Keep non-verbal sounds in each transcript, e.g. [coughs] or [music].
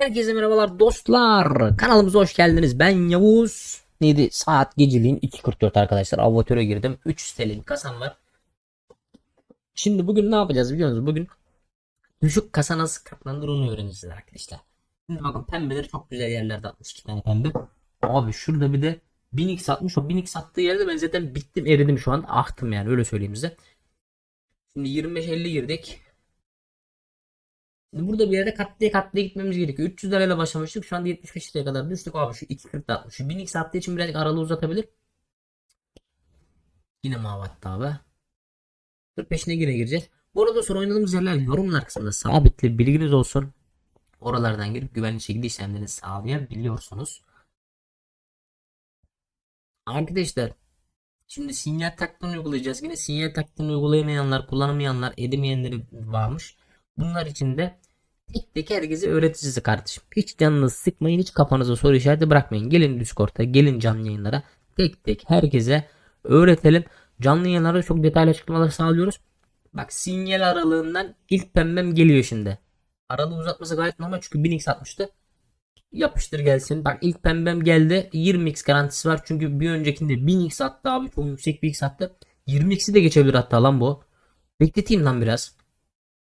Herkese merhabalar dostlar. Kanalımıza hoş geldiniz. Ben Yavuz. Neydi? Saat geceliğin 2.44 arkadaşlar. Avatöre girdim. 300 TL'lik kasam var. Şimdi bugün ne yapacağız biliyor musunuz? Bugün düşük kasa nasıl katlanır onu öğreneceğiz arkadaşlar. Şimdi bakın pembeleri çok güzel yerlerde atmış. iki tane pembe. Abi şurada bir de 1000x atmış. O 1000x attığı yerde ben zaten bittim eridim şu an. Ahtım yani öyle söyleyeyim size. Şimdi 25-50 girdik. Burada bir yere katlaya katlaya gitmemiz gerekiyor. 300 lirayla başlamıştık. Şu anda 75 liraya kadar düştük. Abi şu 2.40 da atmış. Şu 1000x attığı için birazcık aralığı uzatabilir. Yine mavi attı abi. 45'ine yine gireceğiz. Bu arada sonra oynadığımız yerler yorumlar kısmında sabitli bilginiz olsun. Oralardan girip güvenli şekilde işlemlerinizi sağlayabiliyorsunuz. Arkadaşlar Şimdi sinyal taktığını uygulayacağız. Yine sinyal taktığını uygulayamayanlar, kullanamayanlar, edemeyenleri varmış. Bunlar için de tek tek herkese öğreteceğiz kardeşim. Hiç canınızı sıkmayın, hiç kafanıza soru işareti bırakmayın. Gelin Discord'a, gelin canlı yayınlara. Tek tek herkese öğretelim. Canlı yayınlarda çok detaylı açıklamalar sağlıyoruz. Bak sinyal aralığından ilk pembem geliyor şimdi. Aralığı uzatması gayet normal çünkü 1000x atmıştı. Yapıştır gelsin. Bak ilk pembem geldi. 20x garantisi var. Çünkü bir öncekinde 1000x attı abi. Çok yüksek bir x attı. 20x'i de geçebilir hatta lan bu. Bekleteyim lan biraz.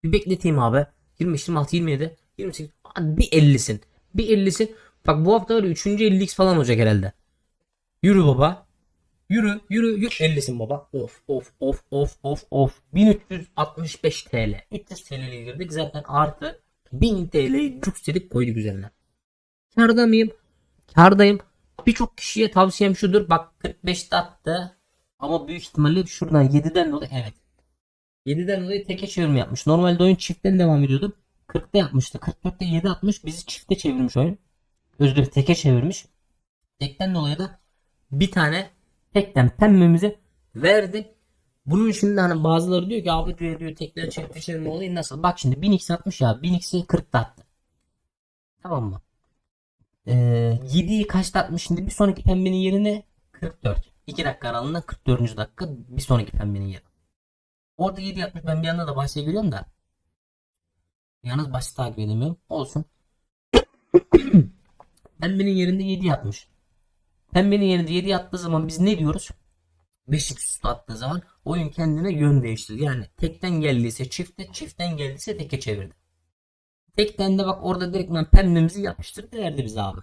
Bir bekleteyim abi. 25, 26, 27, 28. Hadi bir 50'sin. Bir 50'sin. Bak bu hafta var ya 3. 50x falan olacak herhalde. Yürü baba. Yürü yürü yürü 50'sin baba. Of of of of of of. 1365 TL. 300 TL'ye girdik zaten artı 1000 TL cuksedik koyduk üzerine. Karda mıyım? Kardayım. Birçok kişiye tavsiyem şudur. Bak 45'te attı. Ama büyük ihtimalle şuradan 7'den dolayı evet. 7'den dolayı teke çevirme yapmış. Normalde oyun çiftten devam ediyordu. 40'ta yapmıştı. 44'te 7 atmış. Bizi çifte çevirmiş oyun. Özür teke çevirmiş. Tekten dolayı da bir tane tekten pembemizi verdi. Bunun şimdi hani bazıları diyor ki abi diyor, diyor tekten çifte çevirme olayı nasıl? Bak şimdi 1000x atmış ya. 1000x'i 40'ta attı. Tamam mı? Ee, 7'yi kaçta atmış şimdi bir sonraki pembenin yerine 44. 2 dakika aralığında 44. dakika bir sonraki pembenin yeri. Orada 7 yapmış ben bir anda da bahse geliyorum da. Yalnız bahsi takip edemiyorum. Olsun. [coughs] pembenin yerinde 7 yapmış. Pembenin yerinde 7 attığı zaman biz ne diyoruz? 5 üstü attığı zaman oyun kendine yön değiştirdi. Yani tekten geldiyse çifte, çiftten geldiyse teke çevirdi. Tekten de bak orada direktmen pembemizi yapıştırdı verdi bize abi.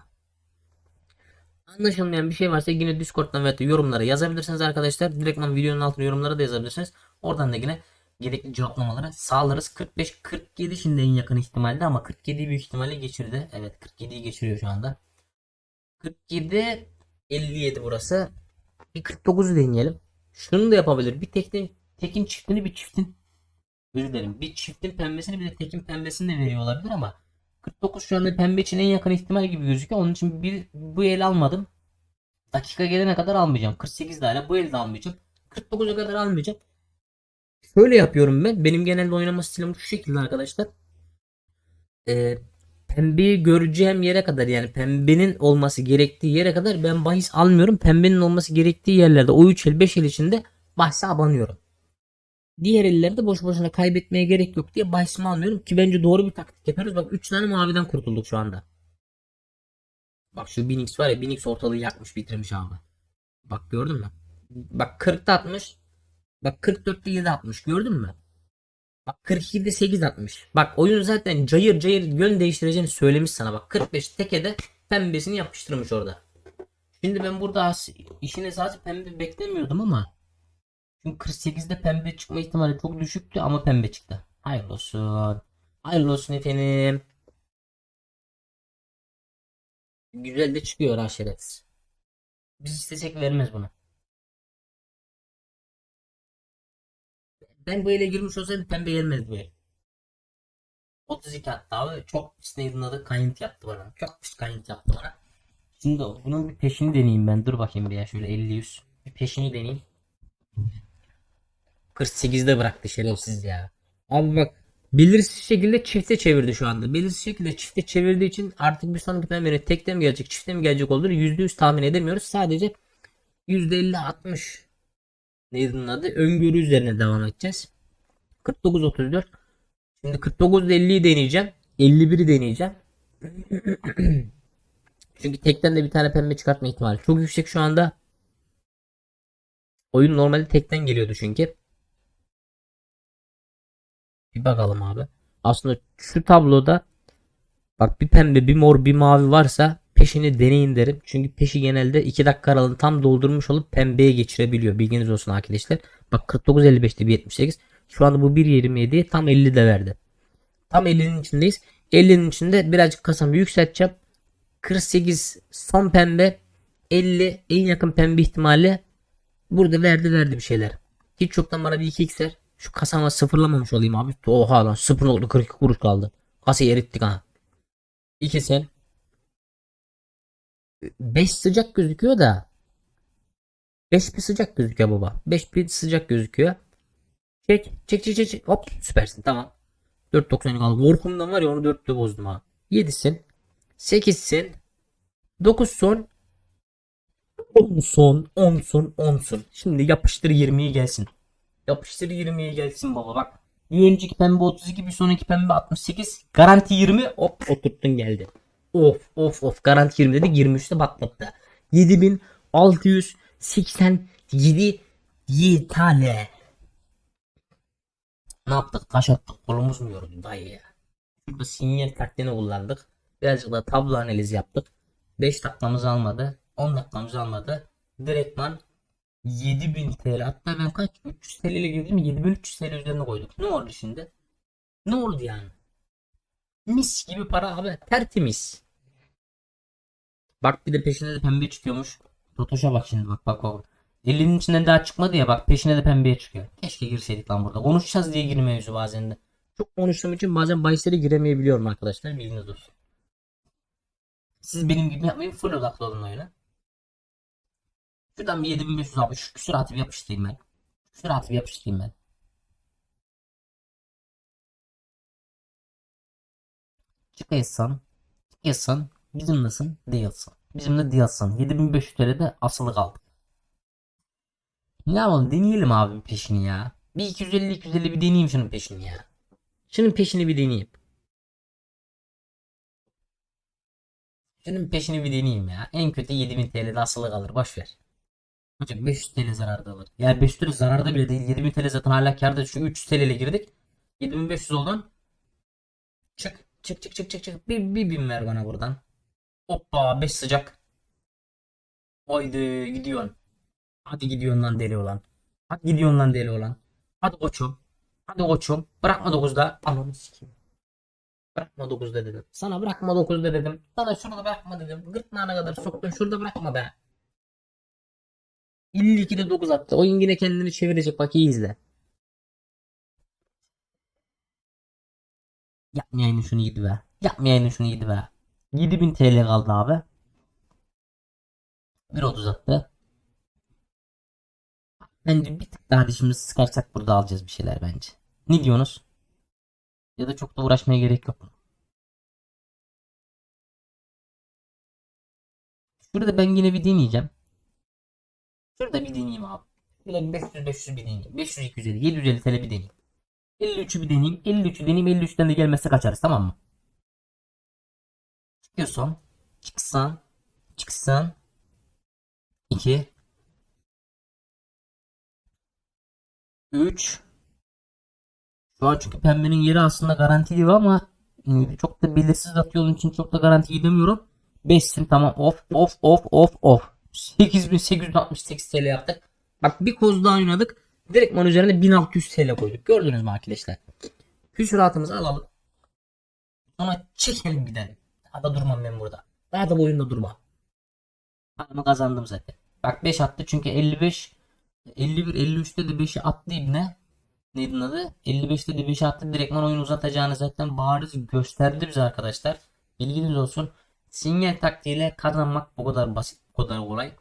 Anlaşılmayan bir şey varsa yine Discord'dan veya yorumlara yazabilirsiniz arkadaşlar. Direktmen videonun altına yorumlara da yazabilirsiniz. Oradan da yine gerekli cevaplamaları sağlarız. 45-47 şimdi en yakın ihtimalle ama 47 büyük ihtimalle geçirdi. Evet 47'yi geçiriyor şu anda. 47 57 burası. Bir 49'u deneyelim. Şunu da yapabilir. Bir tekin, tekin çiftini bir çiftin özür dilerim. Bir çiftin pembesini bir de tekin pembesini de veriyor olabilir ama 49 şu anda pembe için en yakın ihtimal gibi gözüküyor. Onun için bir bu el almadım. Dakika gelene kadar almayacağım. 48 hala bu elde almayacağım. 49'a kadar almayacağım. Şöyle yapıyorum ben. Benim genelde oynama stilim şu şekilde arkadaşlar. Ee, pembeyi göreceğim yere kadar yani pembenin olması gerektiği yere kadar ben bahis almıyorum. Pembenin olması gerektiği yerlerde o 3 el 5 el içinde bahse abanıyorum. Diğer ellerde boş boşuna kaybetmeye gerek yok diye bahisimi almıyorum ki bence doğru bir taktik yapıyoruz. Bak 3 tane maviden kurtulduk şu anda. Bak şu 1000x var ya 1000x ortalığı yakmış bitirmiş abi. Bak gördün mü? Bak 40'ta atmış. Bak 44'te 7 atmış gördün mü? Bak 42'de 8 atmış. Bak oyun zaten cayır cayır yön değiştireceğini söylemiş sana. Bak 45 tekede pembesini yapıştırmış orada. Şimdi ben burada işin esası pembe beklemiyordum ama çünkü 48'de pembe çıkma ihtimali çok düşüktü ama pembe çıktı. Hayırlı olsun. Hayırlı olsun efendim. Güzel de çıkıyor ha şerefsiz. Biz istesek vermez bunu. Ben bu ele girmiş olsaydım pembe gelmezdi el. 32 attı abi. Çok neydi adı? Kayınt yaptı bana. Çok pis kayınt yaptı bana. Şimdi bunun bir peşini deneyeyim ben. Dur bakayım bir ya şöyle 50-100. Bir peşini deneyeyim. 48'de bıraktı şerefsiz ya. Abi bak belirsiz şekilde çifte çevirdi şu anda. Belirsiz şekilde çifte çevirdiği için artık bir sonraki pembene tekte mi gelecek çifte mi gelecek olduğunu %100 tahmin edemiyoruz. Sadece %50-60 neydi adı? Öngörü üzerine devam edeceğiz. 49-34 Şimdi 49-50'yi deneyeceğim. 51'i deneyeceğim. [clears throat] Çünkü tekten de bir tane pembe çıkartma ihtimali çok yüksek şu anda. Oyun normalde tekten geliyordu çünkü. Bir bakalım abi. Aslında şu tabloda bak bir pembe bir mor bir mavi varsa peşini deneyin derim. Çünkü peşi genelde 2 dakika aralığını tam doldurmuş olup pembeye geçirebiliyor. Bilginiz olsun arkadaşlar. Bak 49.55'te bir 78. Şu anda bu 1.27 tam 50 de verdi. Tam 50'nin içindeyiz. 50'nin içinde birazcık kasamı yükselteceğim. 48 son pembe 50 en yakın pembe ihtimali burada verdi verdi bir şeyler. Hiç çoktan bana bir 2x ver. Şu kasama sıfırlamamış olayım abi. Oha lan 0.42 kuruş kaldı. Kasayı erittik ha. 2 sen. 5 sıcak gözüküyor da 5 bir sıcak gözüküyor baba. 5 bir sıcak gözüküyor. Çek çek çek çek. Hop süpersin tamam. 4.90 kaldı. Korkumdan var ya onu 4'te bozdum ha. 7'sin. 8'sin. 9 son. 10 son. 10 son. 10 son. Şimdi yapıştır 20'yi gelsin. Yapıştır 20'yi gelsin baba bak. Bir önceki pembe 32 bir sonraki pembe 68. Garanti 20 hop oturttun geldi. Of of of garanti 20 dedik 23'te patlattı. 7687 y tane. Ne yaptık? Taş attık. Kolumuz mu yoruldu dayı ya? Şurada sinyal taktiğini kullandık. Birazcık da tablo analizi yaptık. 5 dakikamız almadı. 10 dakikamız almadı. Direktman 7000 TL. Hatta ben kaç? 300 TL ile girdim. 7300 TL üzerine koyduk. Ne oldu şimdi? Ne oldu yani? Mis gibi para abi. Tertemiz. Bak bir de peşine de pembe çıkıyormuş. Totoş'a bak şimdi bak bak bak. Elinin içinden daha çıkmadı ya bak peşine de pembeye çıkıyor. Keşke girseydik lan burada. Konuşacağız diye girmiyor mevzu bazen de. Çok konuştuğum için bazen bahislere giremeyebiliyorum arkadaşlar. Bilginiz olsun. Siz benim gibi yapmayın. Full odaklı olun oyuna. Şuradan bir 7500 abi. Şu küsuratı bir yapıştırayım ben. Küsuratı bir yapıştırayım ben. Çıkaysan. Çıkaysan. Bizimlesin. Değilsin. Bizimle değilsin. 7500 TL'de asılı kaldık. Ne yapalım deneyelim abi peşini ya. Bir 250 250 bir deneyeyim şunun peşini ya. Şunun peşini bir deneyeyim. Şunun peşini bir deneyeyim ya. En kötü 7000 TL'de asılı kalır. Boş ver. Hocam 500 TL zararda alır. Yani 500 TL zararda bile değil. 7000 TL zaten hala karda. Şu 300 TL ile girdik. 7500 oldun. Çık. Çık çık çık çık çık. Bir, bir bin ver bana buradan. Hoppa 5 sıcak. Haydi gidiyorsun. Hadi gidiyorsun lan deli olan. Hadi gidiyorsun lan deli olan. Hadi koçum. Hadi koçum. Bırakma 9'da. Ananı sikeyim. Bırakma 9'da dedim. Sana bırakma 9'da dedim. Sana şurada bırakma dedim. Gırtlağına kadar soktun. Şurada bırakma be. 52'de 9 attı. Oyun yine kendini çevirecek. Bak iyi izle. Yapmayayım şunu 7 be. Yapmayayım şunu 7 be. 7000 TL kaldı abi. 1.30 attı. Bence bir tık daha dişimizi sıkarsak burada alacağız bir şeyler bence. Ne diyorsunuz? Ya da çok da uğraşmaya gerek yok? Şurada ben yine bir deneyeceğim. Şurada bir deneyeyim abi. Şöyle 500 500 bir deneyeyim. 500 250 750 TL bir deneyeyim. 53'ü bir deneyeyim. 53'ü deneyeyim. 53'ten de gelmezse kaçarız tamam mı? Çıkıyorsun. Çıksan. Çıksan. 2 3 Şu an çünkü pembenin yeri aslında garanti gibi ama e, çok da belirsiz atıyor onun için çok da garanti gidemiyorum. 5'sin tamam off off off off off. 8868 TL yaptık. Bak bir koz daha oynadık. Direktman üzerine 1600 TL koyduk. Gördünüz mü arkadaşlar? Küsuratımızı alalım. Sonra çekelim gidelim. Daha da durmam ben burada. Daha da bu oyunda durmam. Ama kazandım zaten. Bak 5 attı çünkü 55 51 53'te de 5'i attı ibne. Neydi adı? 55'te de 5'i attı. Direktman oyun uzatacağını zaten bariz gösterdi bize arkadaşlar. Bilginiz olsun. Sinyal taktiğiyle kazanmak bu kadar basit, bu kadar kolay.